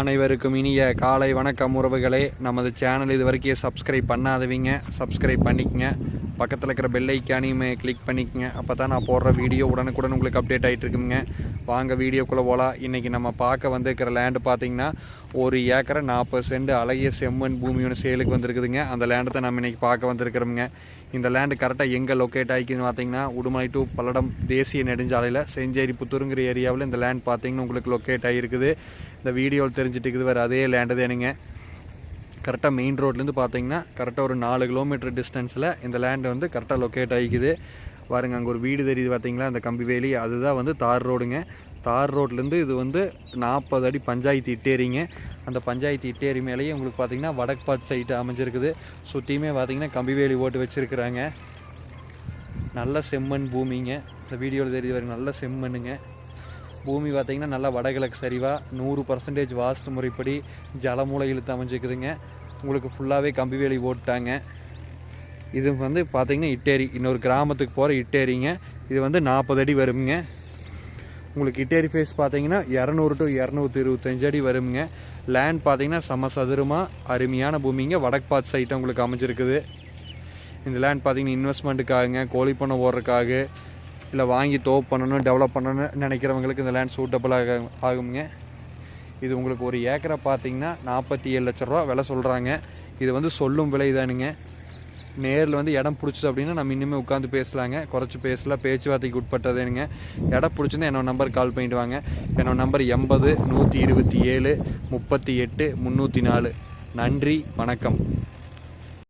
அனைவருக்கும் இனிய காலை வணக்கம் உறவுகளே. நமது சேனல் இது வரைக்கும் சப்ஸ்கிரைப் பண்ணாதவங்க. சப்ஸ்கிரைப் பண்ணிக்கங்க. பக்கத்தில் இருக்கிற பெல் ஐக்கானையுமே கிளிக் பண்ணிக்கங்க. அப்போ தான் நான் போடுற வீடியோ உடனுக்குடன் உங்களுக்கு அப்டேட் ஆகிட்டு இருக்குங்க. வாங்க வீடியோக்குள்ளே போகலாம் இன்றைக்கி நம்ம பார்க்க வந்திருக்கிற லேண்டு பார்த்தீங்கன்னா ஒரு ஏக்கரை நாற்பது சென்ட் அழகிய செம்மண் பூமியோட சேலுக்கு வந்திருக்குதுங்க. அந்த லேண்டை தான் நம்ம இன்றைக்கி பார்க்க வந்திருக்கிறோமுங்க. இந்த லேண்டு கரெக்டாக எங்கே லொக்கேட் ஆகிக்குதுன்னு பார்த்தீங்கன்னா உடுமலை டு பல்லடம் தேசிய நெடுஞ்சாலையில் செஞ்சேரி புத்தூருங்கிற ஏரியாவில் இந்த லேண்ட் பார்த்தீங்கன்னா உங்களுக்கு லொக்கேட் ஆகிருக்குது. இந்த வீடியோவில் தெரிஞ்சுட்டு இருக்குது. வேறு அதே லேண்டு தானுங்க. கரெக்டாக மெயின் ரோட்லேருந்து பார்த்தீங்கன்னா கரெக்டாக ஒரு நாலு கிலோமீட்டர் டிஸ்டன்ஸில் இந்த லேண்டு வந்து கரெக்டாக லொக்கேட் ஆகிக்குது. பாருங்கள் அங்கே ஒரு வீடு தெரியுது பார்த்தீங்களா அந்த கம்பி வேலி அதுதான் வந்து தார் ரோடுங்க தார் ரோட்லேருந்து இது வந்து நாற்பது அடி பஞ்சாயத்து இட்டேரிங்க. அந்த பஞ்சாயத்து இட்டேரி மேலேயே உங்களுக்கு பார்த்தீங்கன்னா வடக்கு சைட்டு அமைஞ்சிருக்குது. சுற்றியுமே பார்த்தீங்கன்னா கம்பி வேலி ஓட்டு வச்சுருக்குறாங்க. நல்ல செம்மண் பூமிங்க. இந்த வீடியோவில் தெரியுது பாருங்கள் நல்ல செம்மண்ணுங்க. பூமி பார்த்தீங்கன்னா நல்லா வடகிழக்கு சரிவாக நூறு பர்சன்டேஜ் வாஸ்து முறைப்படி ஜலமூலை இழுத்து அமைஞ்சிக்குதுங்க உங்களுக்கு ஃபுல்லாகவே கம்பி வேலி போட்டாங்க இது வந்து பார்த்தீங்கன்னா இட்டேரி இன்னொரு கிராமத்துக்கு போகிற இட்டேரிங்க. இது வந்து நாற்பது அடி வருங்க உங்களுக்கு இட்டேரி ஃபேஸ் பார்த்தீங்கன்னா இரநூறு டு இரநூத்தி இருபத்தஞ்சு அடி வருங்க லேண்ட் பார்த்தீங்கன்னா சம சதுரமாக அருமையான பூமிங்க. வடக்கு பாத் சைட்டை உங்களுக்கு அமைஞ்சிருக்குது. இந்த லேண்ட் பார்த்தீங்கன்னா இன்வெஸ்ட்மெண்ட்டுக்காகங்க கோழி பண்ண ஓடுறதுக்காக இல்லை வாங்கி தோப் பண்ணணும் டெவலப் பண்ணணும்னு நினைக்கிறவங்களுக்கு இந்த லேண்ட் சூட்டபுளாக ஆகுங்க இது உங்களுக்கு ஒரு ஏக்கரை பார்த்தீங்கன்னா நாற்பத்தி ஏழு லட்ச ரூபா விலை சொல்கிறாங்க இது வந்து சொல்லும் விலை தானுங்க. நேரில் வந்து இடம் பிடிச்சது அப்படின்னா நம்ம இன்னுமே உட்காந்து பேசலாங்க. குறைச்சி பேசலாம் பேச்சுவார்த்தைக்கு உட்பட்டதுங்க இடம் பிடிச்சிருந்தா என்னோட நம்பர் கால் பண்ணிட்டு வாங்க. என்னோட நம்பர் எண்பது நூற்றி இருபத்தி ஏழு முப்பத்தி எட்டு முந்நூற்றி நாலு. நன்றி வணக்கம்.